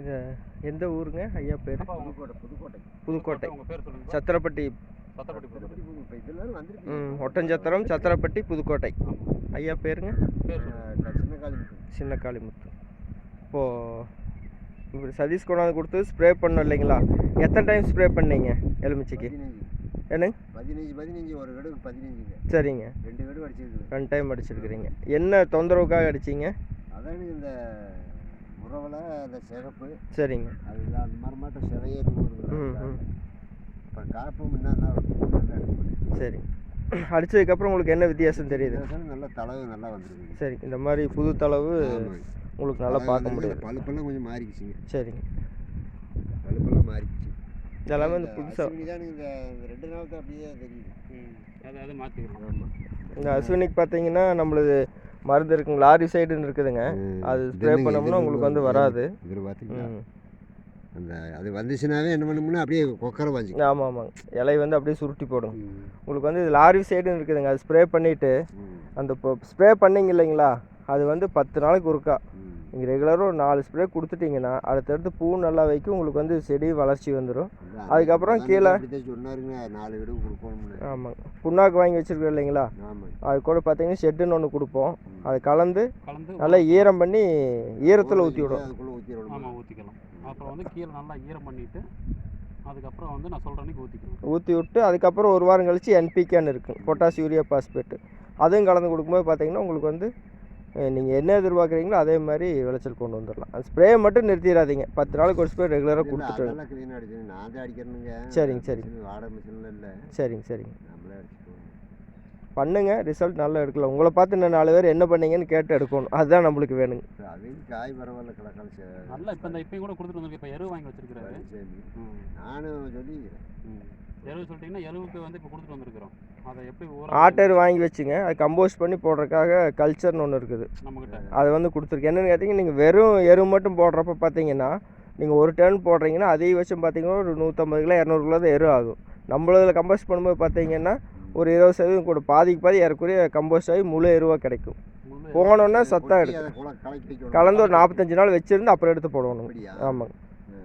இது எந்த ஊருங்க? ஐயா பேர்? புதுக்கோட்டை புதுக்கோட்டை. புதுக்கோட்டை. உங்க பேர் சொல்லுங்க. சத்திரப்பட்டி. ம் ஒட்டஞ்சத்திரம் சத்திரப்பட்டி புதுக்கோட்டை. ஐயா பேருங்க? சின்ன காளிமுத்து. இப்போது இப்படி சதீஷ் கொண்டாந்து கொடுத்து ஸ்ப்ரே பண்ணோம் இல்லைங்களா? எத்தனை டைம் ஸ்ப்ரே பண்ணீங்க எலுமிச்சைக்கு? என்னங்க? பதினஞ்சு பதினஞ்சு ஒரு கடுகு பதினஞ்சுங்க. சரிங்க. ரெண்டு கடுகு அடிச்சிருக்குது. ரெண்டு டைம் அடிச்சிருக்கிறீங்க. என்ன தொந்தரவுக்காக அடிச்சீங்க? அதானு இந்த முறவலை அந்த சிகப்பு சரிங்க. அது அந்த மரமாட்ட ம் அப்புறம் காப்பு முன்னா சரி. அடிச்சதுக்கப்புறம் உங்களுக்கு என்ன வித்தியாசம் தெரியுது? நல்லா தளவு நல்லா வந்துருக்குங்க. சரி இந்த மாதிரி புது தளவு. உங்களுக்கு நல்லா பார்க்க முடியுது. பழுப்பெல்லாம் கொஞ்சம் மாறிக்குச்சுங்க. சரிங்க. பழுப்பெல்லாம் மாறிக்குச்சு. இதெல்லாமே இந்த புதுசாக ரெண்டு நாள் தான் அப்படியே தெரியுது. ம் அது அது மாற்றிக்கலாம் ஆமாம் இந்த அஸ்வினிக்கு பார்த்தீங்கன்னா நம்மளது மருந்து இருக்குங்க லாரி சைடுன்னு இருக்குதுங்க. அது ஸ்ப்ரே பண்ணோம்னா உங்களுக்கு வந்து வராது. இதில் பார்த்தீங்களா ம். அந்த அது வந்துச்சுனாவே என்ன பண்ணோம்னா அப்படியே கொக்கரை வாஞ்சிக்கும் ஆமாம் ஆமாங்க இலை வந்து அப்படியே சுருட்டி போடும். உங்களுக்கு வந்து இது லாரி சைடுன்னு இருக்குதுங்க அது ஸ்ப்ரே பண்ணிவிட்டு அந்த இப்போ ஸ்ப்ரே பண்ணீங்க இல்லைங்களா? அது வந்து பத்து நாளைக்கு ஒருக்கா. நீங்கள் ரெகுலராக ஒரு நாலு ஸ்ப்ரே கொடுத்துட்டீங்கன்னா அடுத்தடுத்து பூ நல்லா வைக்கும் உங்களுக்கு வந்து செடி வளர்ச்சி வந்துடும் அதுக்கப்புறம் கீழே- சொன்னாருங்க நாலு கடுகு கொடுப்போம்னு ஆமாங்க. புண்ணாக்கு வாங்கி வச்சுருக்கோம் இல்லைங்களா? அது கூட பார்த்தீங்கன்னா ஷெட்டுன்னு ஒன்று கொடுப்போம். அதை கலந்து நல்லா ஈரம் பண்ணி ஈரத்தில் ஊற்றி விடும் அதுக்குள்ளே ஊற்றி விடணும் ஆமாம் ஊற்றிக்கலாம் அப்புறம் வந்து கீழே நல்லா ஈரம் பண்ணிட்டு அதுக்கப்புறம் வந்து நான் சொல்கிற அன்னைக்கு ஊற்றிக்கலாம் ஊற்றி விட்டு அதுக்கப்புறம் ஒரு வாரம் கழிச்சு என்பிகேன்னு இருக்குது பொட்டாஸ் யூரியா பாஸ்பேட்டு அதுவும் கலந்து கொடுக்கும்போது பார்த்தீங்கன்னா உங்களுக்கு வந்து நீங்கள் என்ன எதிர்பார்க்குறீங்களோ அதே மாதிரி விளைச்சல் கொண்டு வந்துடலாம் அந்த ஸ்ப்ரே மட்டும் நிறுத்திடாதீங்க. பத்து நாளைக்கு ஒரு ஸ்ப்ரே ரெகுலராக கொடுத்துட்டு சரிங்க, சரிங்க. இல்லை. சரிங்க சரிங்க. நம்மளே அடிச்சுக்குவோம் பண்ணுங்க ரிசல்ட் நல்லா எடுக்கலாம். உங்களை பார்த்து இன்னும் நாலு பேர் என்ன பண்ணீங்கன்னு கேட்டு எடுக்கணும். அதுதான் நம்மளுக்கு வேணுங்க. இப்ப அதையும் காய் பரவாயில்ல கலக்கால நல்லா இப்போ இந்த இப்பயும் கூட கொடுத்துட்டு வந்திருக்கு இப்போ எருவு வாங்கி வச்சிருக்கிறாரு. சரி நானும் சொல்லிக்கிறேன். எருவு சொல்லிட்டீங்கன்னா எருவுக்கு வந்து இப்போ கொடுத்துட்டு வந்திருக்கிறோம். அதை எப்படி ஆட்டர் வாங்கி வச்சுங்க. அது கம்போஸ்ட் பண்ணி போடுறதுக்காக கல்ச்சர்னு ஒன்று இருக்குது. அதை வந்து கொடுத்துருக்கு என்னென்னு கேட்டிங்கன்னா நீங்கள் வெறும் எரு மட்டும் போடுறப்ப பார்த்தீங்கன்னா நீங்கள் ஒரு டன் போடுறீங்கன்னா அதிகபட்சம் பார்த்தீங்கன்னா ஒரு நூற்றம்பது கிலோ இரநூறு கிலோ தான் எரு ஆகும். நம்மளதில் கம்போஸ்ட் பண்ணும்போது பார்த்தீங்கன்னா ஒரு இருபது சதவீதம் கூட. பாதிக்கு பாதி ஏறக்குறைய கம்போஸ்ட் ஆகி முழு எருவாக கிடைக்கும். போனோன்னா சத்தம் வைக்கணும். கலந்து ஒரு நாற்பத்தஞ்சு நாள் வச்சுருந்து அப்புறம் எடுத்து போடணும். ஆமாங்க.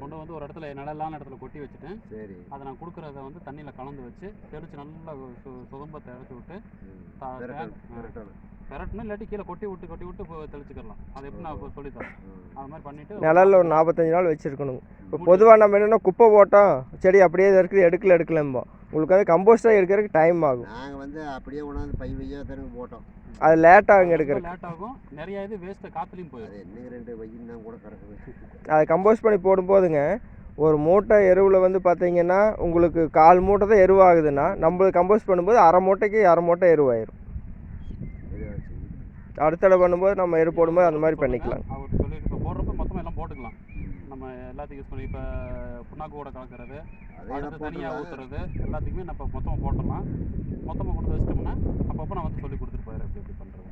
கொண்டு வந்து ஒரு இடத்துல நிழலான இடத்துல கொட்டி வச்சுட்டு சரி. அதை நான் கொடுக்குறத வந்து தண்ணியில் கலந்து வச்சு தெளிச்சு நல்லா சு- சுதம்ப தெளிச்சு விட்டு பெரட்டணும், இல்லாட்டி கீழே கொட்டி விட்டு கொட்டி விட்டு இப்போ தெளிச்சுக்கலாம் அது எப்படி நான் இப்போ சொல்லித்தரேன் ம். அது மாதிரி பண்ணிட்டு நிழல்ல ஒரு நாற்பத்தஞ்சு நாள் வச்சுருக்கணுங்க இப்போ பொதுவாக நம்ம என்னென்னா குப்பை போட்டோம் செடி அப்படியே இருக்குது எடுக்கல எடுக்கலம்போம் உங்களுக்கு வந்து கம்போஸ்டாக எடுக்கிறதுக்கு டைம் ஆகும். நாங்க வந்து அப்படியே கொண்டாந்து பை பையா தருங்க போட்டோம். அது லேட் ஆகுங்க எடுக்கிறதுக்கு. லேட் ஆகும். நிறைய இது வேஸ்ட்டு காத்துலையும் போயிடும். அது என்ன ரெண்டு வையின்னா கூட கிடக்குது அதை கம்போஸ்ட் பண்ணி போடும்போதுங்க ஒரு மூட்டை எருவில் வந்து பார்த்தீங்கன்னா உங்களுக்கு கால் மூட்டை தான் எருவாகுதுன்னா நம்மளுக்கு கம்போஸ்ட் பண்ணும்போது அரை மூட்டைக்கு அரை மூட்டை எருவாயிரும். இதை வச்சு. அடுத்த தடவை பண்ணும்போது நம்ம எரு போடும்போது அந்த மாதிரி பண்ணிக்கலாம் அவர் சொல்லி இப்போ போடுறப்ப மொத்தமாக எல்லாம் போட்டுக்கலாம் நம்ம எல்லாத்துக்கும் யூஸ் பண்ணி இப்போ புண்ணாக்கு கூட கலக்கிறது அடுத்து தனியாக. ஊற்றுறது எல்லாத்துக்குமே நம்ம மொத்தமாக போட்டுடலாம் மொத்தமாக கொண்டு வச்சிட்டோம்னா அப்பப்போ நான் வந்து சொல்லி கொடுத்துட்டு போயிடுறேன் எப்படி எப்படி பண்ணுறது